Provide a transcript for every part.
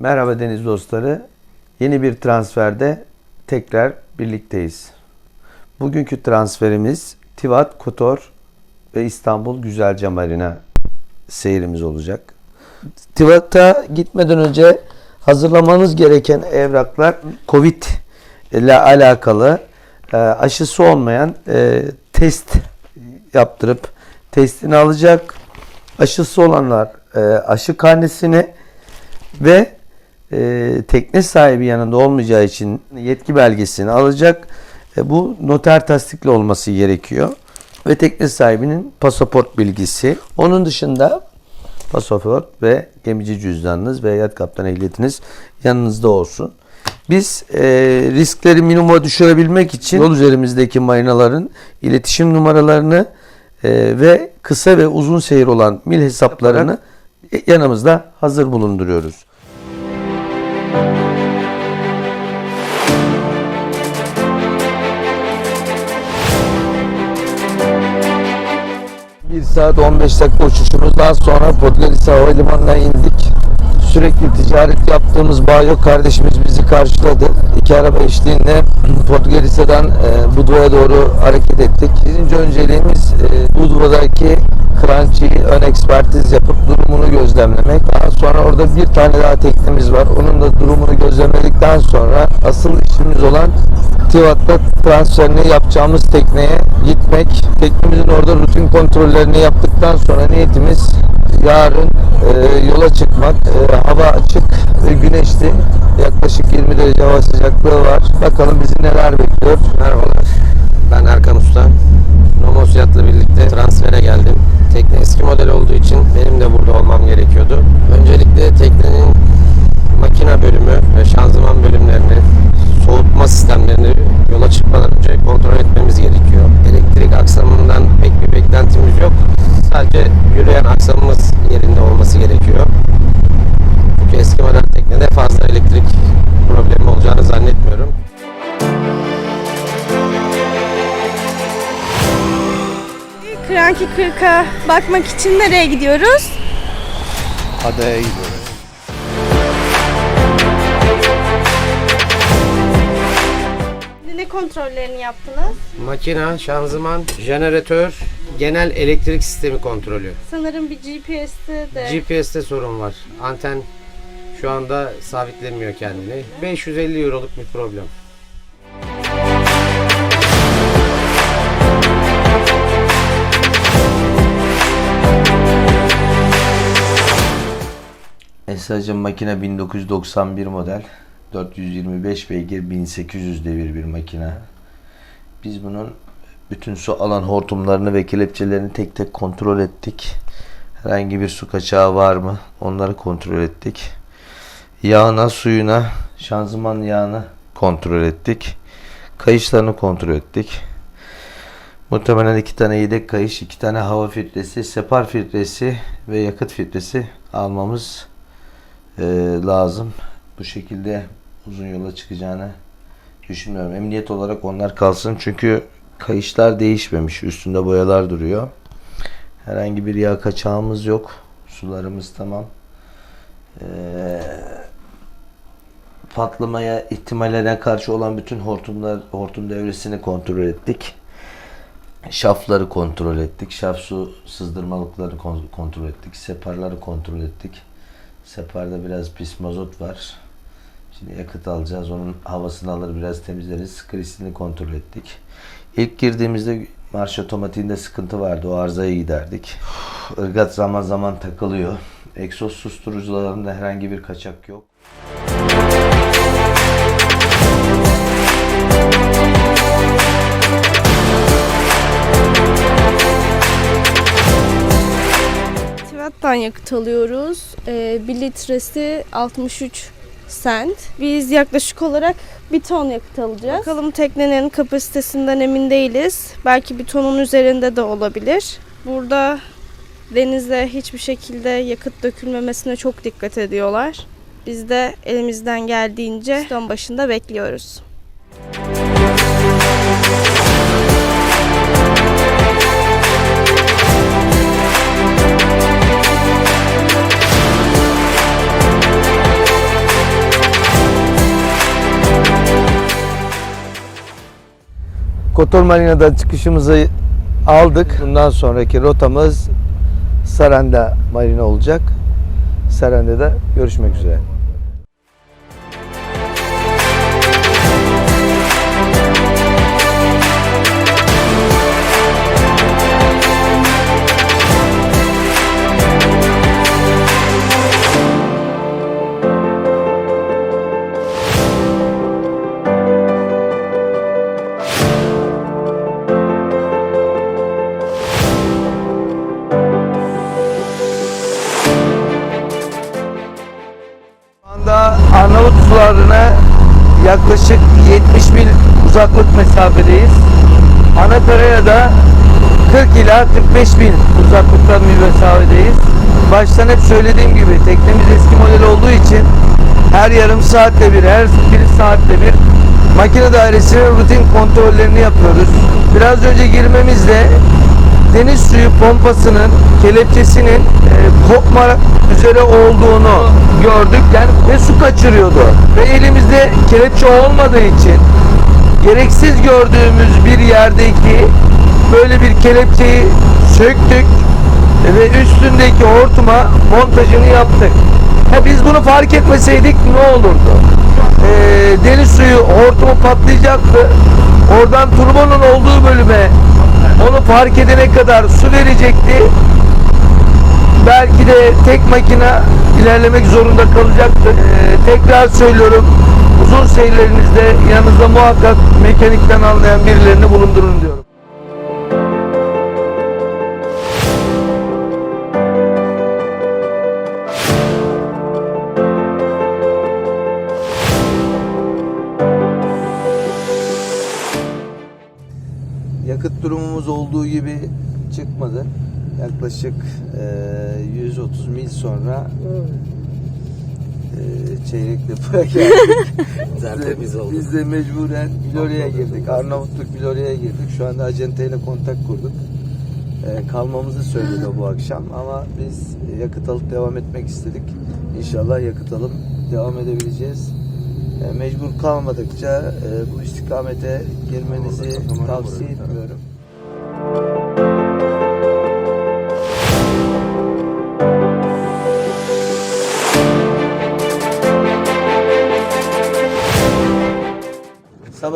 Merhaba deniz dostları. Yeni bir transferde tekrar birlikteyiz. Bugünkü transferimiz Tivat, Kotor ve İstanbul Güzelce Marina seyrimiz olacak. Tivat'a gitmeden önce hazırlamanız gereken evraklar Covid ile alakalı e, aşısı olmayan e, test yaptırıp testini alacak. Aşısı olanlar e, aşı karnesini ve e, tekne sahibi yanında olmayacağı için yetki belgesini alacak. E, bu noter tasdikli olması gerekiyor. Ve tekne sahibinin pasaport bilgisi. Onun dışında pasaport ve gemici cüzdanınız ve yat kaptan ehliyetiniz yanınızda olsun. Biz e, riskleri minimuma düşürebilmek için yol üzerimizdeki marinaların iletişim numaralarını e, ve kısa ve uzun seyir olan mil hesaplarını yanımızda hazır bulunduruyoruz. Bir saat 15 dakika uçuşumuzdan sonra Podgorica Havalimanı'na indik. Sürekli ticaret yaptığımız Bayo kardeşimiz bizi karşıladı. İki araba eşliğinde Podgorica'dan e, Budva'ya doğru hareket ettik. Birinci önceliğimiz e, Budva'daki Crunchy'yi ön ekspertiz yapıp durumunu gözlemlemek. Daha sonra orada bir tane daha teknemiz var. Onun da durumunu gözlemledikten sonra asıl işimiz olan Tivat'ta transferini yapacağımız tekneye gitmek. Teknemizin orada rutin kontrollerini yaptıktan sonra niyetimiz yarın e, yola çıkmak. E, hava açık ve güneşli. Yaklaşık 20 derece hava sıcaklığı var. Bakalım bizi neler bekliyor. Merhabalar. Ben Erkan Usta. Bakmak için nereye gidiyoruz? Adaya gidiyoruz. Ne kontrollerini yaptınız? Makina, şanzıman, jeneratör, genel elektrik sistemi kontrolü. Sanırım bir GPS'te de. GPS'te sorun var. Anten şu anda sabitlemiyor kendini. 550 euroluk bir problem. Esra'cığım makine 1991 model. 425 beygir 1800 devir bir makine. Biz bunun bütün su alan hortumlarını ve kelepçelerini tek tek kontrol ettik. Herhangi bir su kaçağı var mı? Onları kontrol ettik. Yağına, suyuna, şanzıman yağını kontrol ettik. Kayışlarını kontrol ettik. Muhtemelen iki tane yedek kayış, iki tane hava filtresi, separ filtresi ve yakıt filtresi almamız e, lazım. Bu şekilde uzun yola çıkacağını düşünmüyorum. Emniyet olarak onlar kalsın çünkü kayışlar değişmemiş. Üstünde boyalar duruyor. Herhangi bir yağ kaçağımız yok. Sularımız tamam. Ee, patlamaya ihtimallerine karşı olan bütün hortumlar hortum devresini kontrol ettik. Şafları kontrol ettik. Şaf su sızdırmalıkları kon- kontrol ettik. Separları kontrol ettik. Separda biraz pis mazot var. Şimdi yakıt alacağız. Onun havasını alır biraz temizleriz. Kristalini kontrol ettik. İlk girdiğimizde marş otomatiğinde sıkıntı vardı. O arızayı giderdik. Irgat zaman zaman takılıyor. Egzoz susturucularında herhangi bir kaçak yok. Tivat'tan yakıt alıyoruz. Ee, bir litresi 63 sent. Biz yaklaşık olarak bir ton yakıt alacağız. Bakalım teknenin kapasitesinden emin değiliz. Belki bir tonun üzerinde de olabilir. Burada denize hiçbir şekilde yakıt dökülmemesine çok dikkat ediyorlar. Biz de elimizden geldiğince ton başında bekliyoruz. Kotor Marina'dan çıkışımızı aldık. Bundan sonraki rotamız Saranda Marina olacak. Saranda'da görüşmek üzere. İla 45 mil uzaklıkta bir mesafedeyiz. Baştan hep söylediğim gibi teknemiz eski model olduğu için her yarım saatte bir, her bir saatte bir makine dairesinin rutin kontrollerini yapıyoruz. Biraz önce girmemizde deniz suyu pompasının kelepçesinin e, kopma üzere olduğunu gördük yani ve su kaçırıyordu. Ve elimizde kelepçe olmadığı için gereksiz gördüğümüz bir yerdeki böyle bir kelepçeyi söktük ve üstündeki hortuma montajını yaptık. Ha biz bunu fark etmeseydik ne olurdu? Ee, deniz suyu hortumu patlayacaktı. Oradan turbonun olduğu bölüme onu fark edene kadar su verecekti. Belki de tek makina ilerlemek zorunda kalacaktı. Ee, tekrar söylüyorum. Uzun seyrelerinizde yanınızda muhakkak mekanikten anlayan birilerini bulundurun diyorum. Yakıt durumumuz olduğu gibi çıkmadı. Yaklaşık eee, 130 mil sonra eee çeyrekle geldik. Tertemiz oldu. Biz de mecburen Florya'ya girdik. Arnavutluk Florya'ya girdik. Şu anda acenteyle kontak kurduk. Eee, kalmamızı söyledi bu akşam ama biz yakıt alıp devam etmek istedik. İnşallah yakıt alıp devam edebileceğiz. E, mecbur kalmadıkça e, bu istikamete girmenizi tavsiye etmiyorum.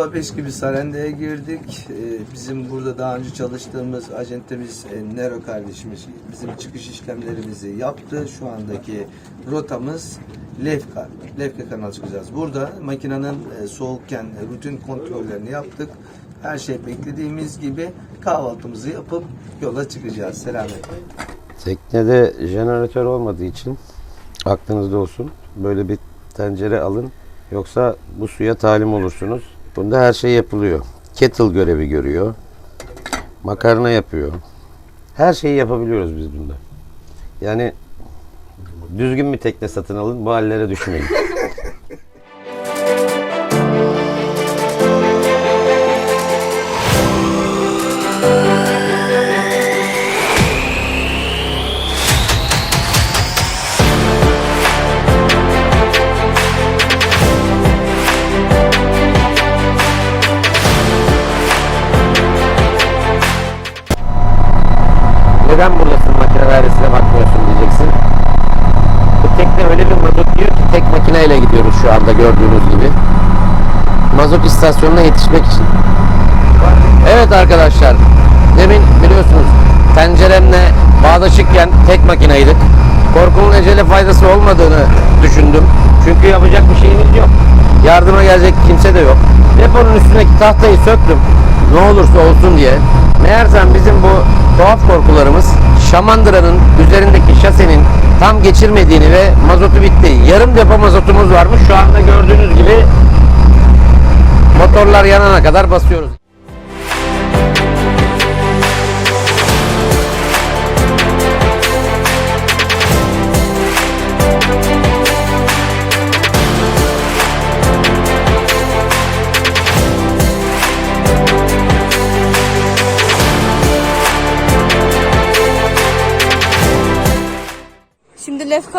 Sabah 5 gibi Saranda'ya girdik. Ee, Bizim burada daha önce çalıştığımız acentemiz e, Nero kardeşimiz bizim çıkış işlemlerimizi yaptı. Şu andaki rotamız Lefka. Lefka kanal çıkacağız. Burada makinenin e, soğukken rutin kontrollerini yaptık. Her şey beklediğimiz gibi kahvaltımızı yapıp yola çıkacağız. Selametle. Teknede jeneratör olmadığı için aklınızda olsun. Böyle bir tencere alın. Yoksa bu suya talim olursunuz. Bunda her şey yapılıyor. Kettle görevi görüyor. Makarna yapıyor. Her şeyi yapabiliyoruz biz bunda. Yani düzgün bir tekne satın alın. Bu hallere düşmeyin. Neden buradasın makine dairesine bakmıyorsun diyeceksin. Bu tekne öyle bir mazot diyor ki tek makineyle gidiyoruz şu anda gördüğünüz gibi. Mazot istasyonuna yetişmek için. Evet arkadaşlar. Demin biliyorsunuz tenceremle bağdaşıkken tek makineydik. Korkunun ecele faydası olmadığını düşündüm. Çünkü yapacak bir şeyimiz yok. Yardıma gelecek kimse de yok. Deponun üstündeki tahtayı söktüm. Ne olursa olsun diye. Meğersem bizim bu tuhaf korkularımız Şamandıra'nın üzerindeki şasenin tam geçirmediğini ve mazotu bitti. Yarım depo mazotumuz varmış. Şu anda gördüğünüz gibi motorlar yanana kadar basıyoruz.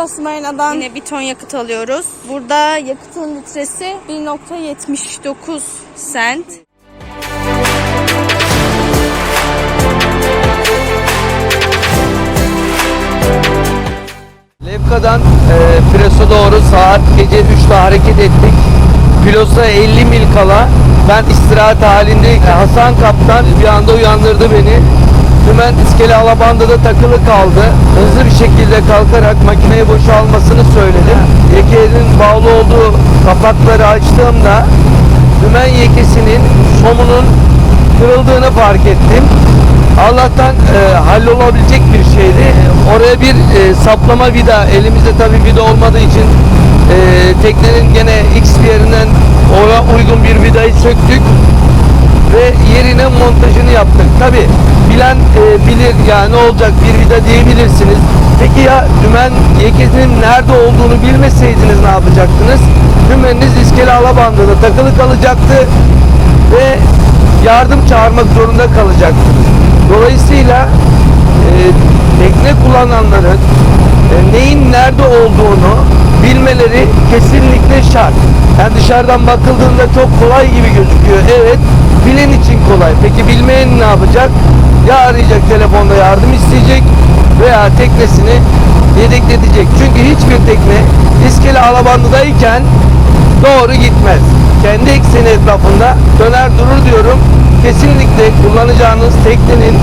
Sivas Marina'dan yine bir ton yakıt alıyoruz. Burada yakıtın litresi 1.79 sent. Lefka'dan e, Pires'e doğru saat gece 3'te hareket ettik. Pilos'a 50 mil kala ben istirahat halindeyken Hasan Kaptan bir anda uyandırdı beni. Hemen iskele alabandada takılı kaldı. Hızlı bir şekilde kalkarak makineyi boşalmasını söyledim. Yekenin bağlı olduğu kapakları açtığımda dümen yekesinin somunun kırıldığını fark ettim. Allah'tan e, hallolabilecek bir şeydi. Oraya bir e, saplama vida, elimizde tabii vida olmadığı için e, teknenin gene X bir yerinden ona uygun bir vidayı söktük ve yerine montajını yaptık. Tabi bilen e, bilir ya ne olacak bir vida diyebilirsiniz. Peki ya dümen yekesinin nerede olduğunu bilmeseydiniz ne yapacaktınız? Dümeniniz iskele alabandada takılı kalacaktı ve yardım çağırmak zorunda kalacaktınız. Dolayısıyla e, tekne kullananların e, neyin nerede olduğunu bilmeleri kesinlikle şart. Yani dışarıdan bakıldığında çok kolay gibi gözüküyor. Evet, bilen için kolay. Peki bilmeyen ne yapacak? Ya arayacak telefonda yardım isteyecek veya teknesini yedekletecek. Çünkü hiçbir tekne iskele alabandadayken doğru gitmez. Kendi ekseni etrafında döner durur diyorum. Kesinlikle kullanacağınız teknenin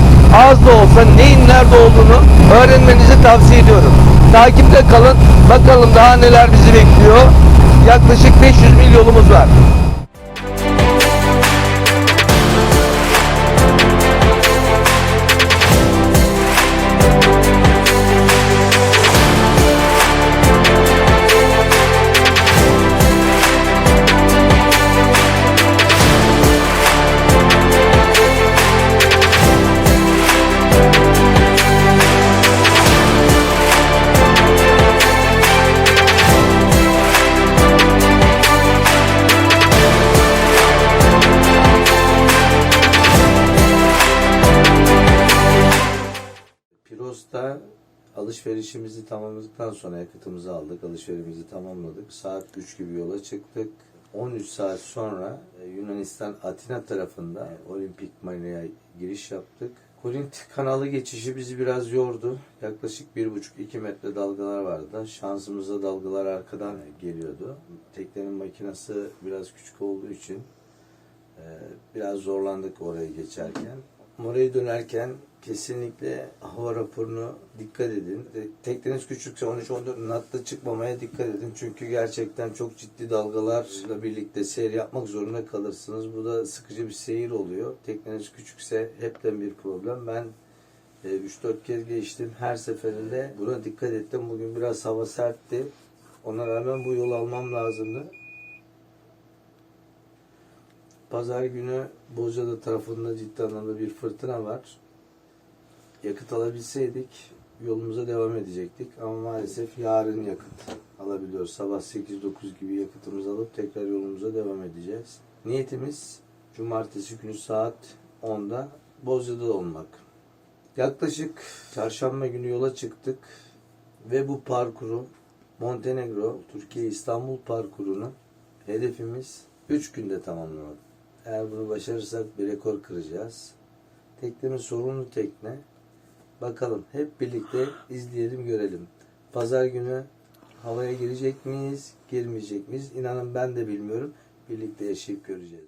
az da olsa neyin nerede olduğunu öğrenmenizi tavsiye ediyorum. Takipte kalın. Bakalım daha neler bizi bekliyor. Yaklaşık 500 mil yolumuz var. Alışverişimizi tamamladıktan sonra yakıtımızı aldık, alışverişimizi tamamladık. Saat 3 gibi yola çıktık. 13 saat sonra e, Yunanistan Atina tarafında e, Olimpik Marina'ya giriş yaptık. Korint kanalı geçişi bizi biraz yordu. Yaklaşık 1,5-2 metre dalgalar vardı. Şansımıza dalgalar arkadan geliyordu. Teknenin makinesi biraz küçük olduğu için e, biraz zorlandık orayı geçerken. Oraya dönerken kesinlikle hava raporunu dikkat edin. E, Tekneniz küçükse 13-14 natta çıkmamaya dikkat edin. Çünkü gerçekten çok ciddi dalgalarla birlikte seyir yapmak zorunda kalırsınız. Bu da sıkıcı bir seyir oluyor. Tekneniz küçükse hepten bir problem. Ben e, 3-4 kez geçtim. Her seferinde buna dikkat ettim. Bugün biraz hava sertti. Ona rağmen bu yolu almam lazımdı. Pazar günü Bozcaada tarafında ciddi anlamda bir fırtına var. Yakıt alabilseydik yolumuza devam edecektik. Ama maalesef yarın yakıt alabiliyoruz. Sabah 8-9 gibi yakıtımızı alıp tekrar yolumuza devam edeceğiz. Niyetimiz cumartesi günü saat 10'da Bozcaada olmak. Yaklaşık çarşamba günü yola çıktık ve bu parkuru Montenegro, Türkiye İstanbul parkurunu hedefimiz 3 günde tamamlamak. Eğer bunu başarırsak bir rekor kıracağız. Teknemiz sorunlu tekne. Bakalım hep birlikte izleyelim görelim. Pazar günü havaya girecek miyiz, girmeyecek miyiz? İnanın ben de bilmiyorum. Birlikte yaşayıp göreceğiz.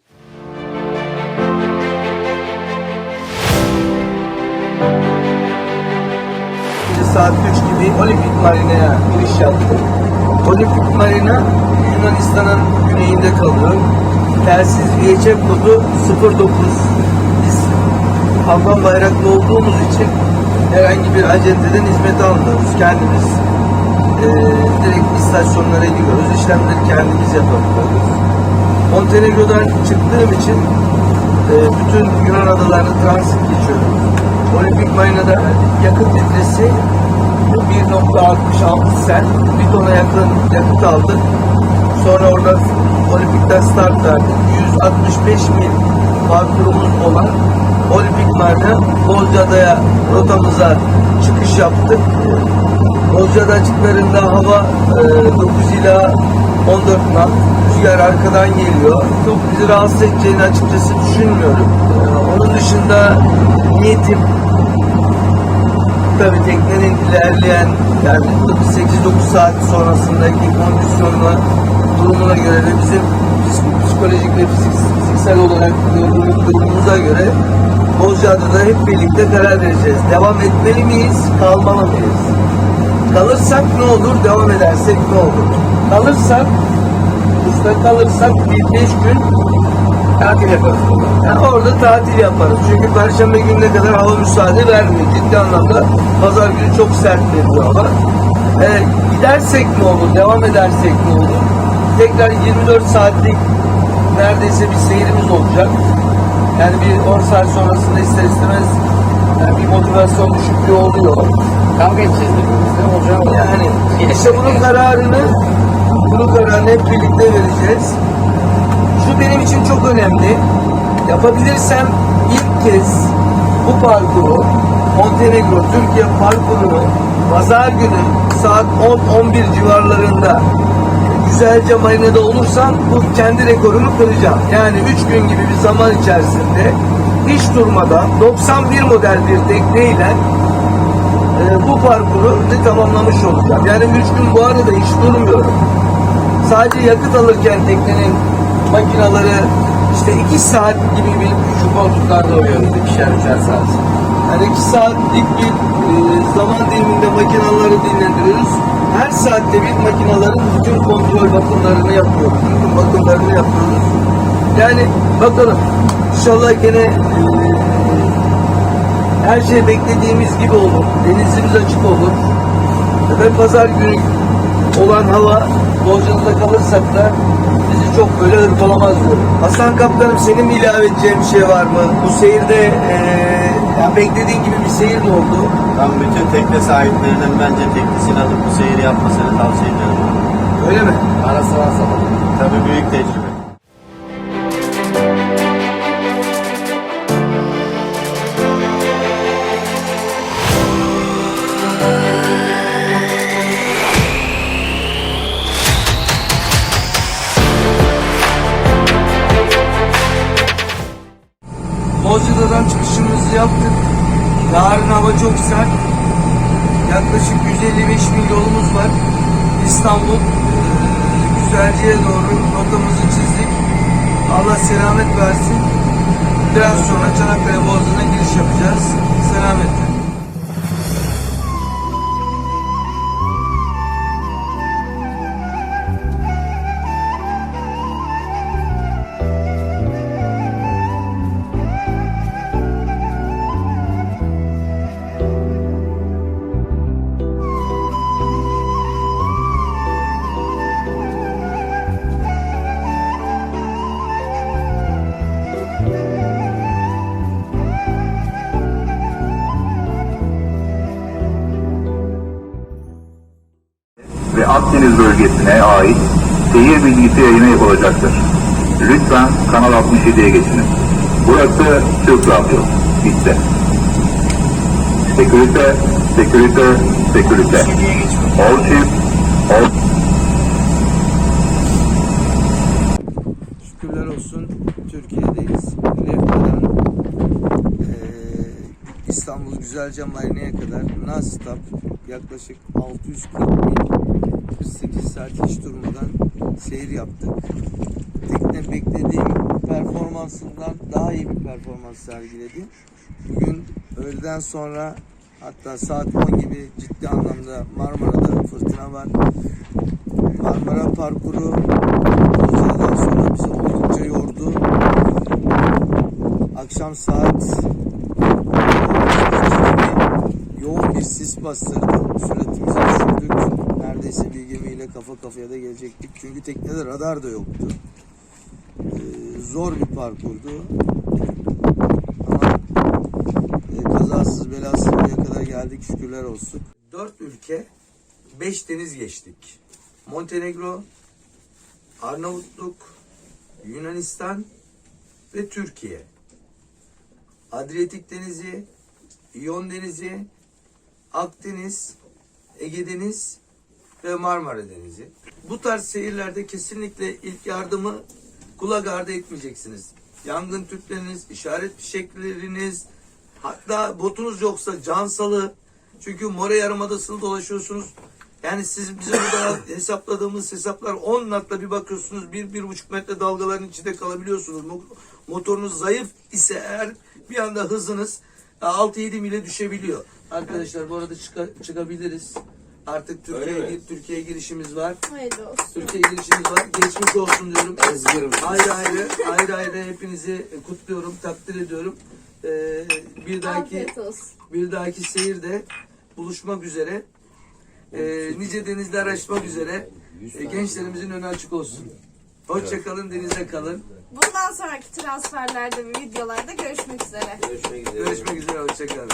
Saat 3 gibi Olimpik Marina'ya giriş yaptık. Olimpik Marina Yunanistan'ın güneyinde kalıyor. Telsiz VHF kodu 09. Biz Afgan bayraklı olduğumuz için herhangi bir acenteden hizmet almıyoruz. Kendimiz eee, direkt istasyonlara gidiyoruz. İşlemleri kendimiz yapabiliyoruz. Montenegro'dan çıktığım için eee, bütün Yunan adalarını transit geçiyorum. Olimpik Marina'da yakıt litresi 1.66 sen. Bir tona yakın yakıt aldık. Sonra orada Olimpik'ten start verdik. 165 mil parkurumuz olan Olimpik Marina Bozcaada'ya rotamıza çıkış yaptık. Bozcaada açıklarında hava e, 9 ila 14 knot. Rüzgar arkadan geliyor. Çok bizi rahatsız edeceğini açıkçası düşünmüyorum. E, Onun dışında niyetim tabii teknenin ilerleyen yani 8-9 saat sonrasındaki kondisyonuna durumuna göre ve bizim psikolojik ve fizik- fiziksel olarak durumumuz- durumumuza göre Bozcaada'da hep birlikte karar vereceğiz. Devam etmeli miyiz, kalmalı mıyız? Kalırsak ne olur, devam edersek ne olur? Kalırsak, usta kalırsak bir beş gün tatil yaparız. Yani orada tatil yaparız. Çünkü Perşembe gününe kadar hava müsaade vermiyor. Ciddi anlamda pazar günü çok sert bir hava. Ee, gidersek ne olur, devam edersek ne olur? Tekrar 24 saatlik neredeyse bir seyrimiz olacak. Yani bir 10 saat sonrasında ister istemez yani bir motivasyon düşüklüğü oluyor. Kavga edeceğiz birbirimizle. Hocam Yani işte bunun kararını bunun kararını hep birlikte vereceğiz. Şu benim için çok önemli. Yapabilirsem ilk kez bu parkuru Montenegro Türkiye parkurunu pazar günü saat 10-11 civarlarında güzelce marinede olursam bu kendi rekorumu kıracağım. Yani 3 gün gibi bir zaman içerisinde hiç durmadan 91 model bir tekneyle e, bu parkuru tamamlamış olacağım. Yani üç gün bu arada hiç durmuyorum. Sadece yakıt alırken teknenin makinaları işte iki saat gibi bir şu koltuklarda uyuyoruz ikişer üçer saat. Yani iki saatlik bir e, zaman diliminde makinaları dinlendiriyoruz. Her saatte bir makinaların bütün kontrol bakımlarını yapıyoruz. Bütün bakımlarını yapıyoruz. Yani bakalım inşallah gene e, her şey beklediğimiz gibi olur. Denizimiz açık olur. Ve pazar günü olan hava Bozcaada'da kalırsak da bizi çok böyle hırpalamaz diyorum. Hasan Kaptanım senin ilave edeceğin bir şey var mı? Bu seyirde eee ya beklediğin gibi bir seyir mi oldu? Ben bütün tekne sahiplerinin bence teknesini alıp bu seyri yapmasını tavsiye ederim. Öyle mi? Arası varsa da. Tabii büyük tecrübe. Bozcaada'dan çıkışımızı yaptık. Yarın hava çok sert. Yaklaşık 155 mil yolumuz var. İstanbul eee, Güzelce'ye doğru rotamızı çizdik. Allah selamet versin. Biraz sonra Çanakkale Boğazı'na giriş yapacağız. Selametle. Bölgesine ait seyir bilgisi yayını yapılacaktır. Lütfen Kanal 67'ye geçiniz. Burası Türk Radyo. Bitti. Sekürite, sekürite, sekürite. All ship, all... Şükürler olsun Türkiye'deyiz. Lefko'dan eee, İstanbul Güzelce Marine'ye kadar non-stop yaklaşık 640 mil 48 saat hiç durmadan seyir yaptık. Tekne beklediğim performansından daha iyi bir performans sergiledi. Bugün öğleden sonra hatta saat 10 gibi ciddi anlamda Marmara'da fırtına var. Marmara parkuru Bozcaada'dan sonra bizi oldukça yordu. Akşam saat 2 gibi yoğun bir sis bastırdı. Süratimizi düşürdük. Neredeyse bir gemiyle kafa kafaya da gelecektik. Çünkü teknede radar da yoktu. Ee, zor bir parkurdu. Ama e, kazasız belasız buraya kadar geldik şükürler olsun. Dört ülke, beş deniz geçtik. Montenegro, Arnavutluk, Yunanistan ve Türkiye. Adriyatik Denizi, İyon Denizi, Akdeniz, Ege Deniz ve Marmara Denizi. Bu tarz seyirlerde kesinlikle ilk yardımı kulak ardı etmeyeceksiniz. Yangın tüpleriniz, işaret fişekleriniz, hatta botunuz yoksa cansalı Çünkü More Yarımadası'nda dolaşıyorsunuz. Yani siz bizim burada hesapladığımız hesaplar 10 natla bir bakıyorsunuz. 1-1,5 metre dalgaların içinde kalabiliyorsunuz. Mo- Motorunuz zayıf ise eğer bir anda hızınız 6-7 mile düşebiliyor. Arkadaşlar bu arada çıka- çıkabiliriz. Artık Türkiye'ye Türkiye girişimiz var. Hayırlı olsun. Türkiye girişimiz var. Geçmiş olsun diyorum. Ayrı ayrı, ayrı ayrı hepinizi kutluyorum, takdir ediyorum. Ee, bir dahaki Afiyet olsun. bir dahaki seyirde buluşmak üzere. Ee, nice denizler açmak üzere. Ee, gençlerimizin önü açık olsun. Hoşçakalın, denize kalın. Bundan sonraki transferlerde ve videolarda görüşmek üzere. Görüşmek üzere, hoşçakalın.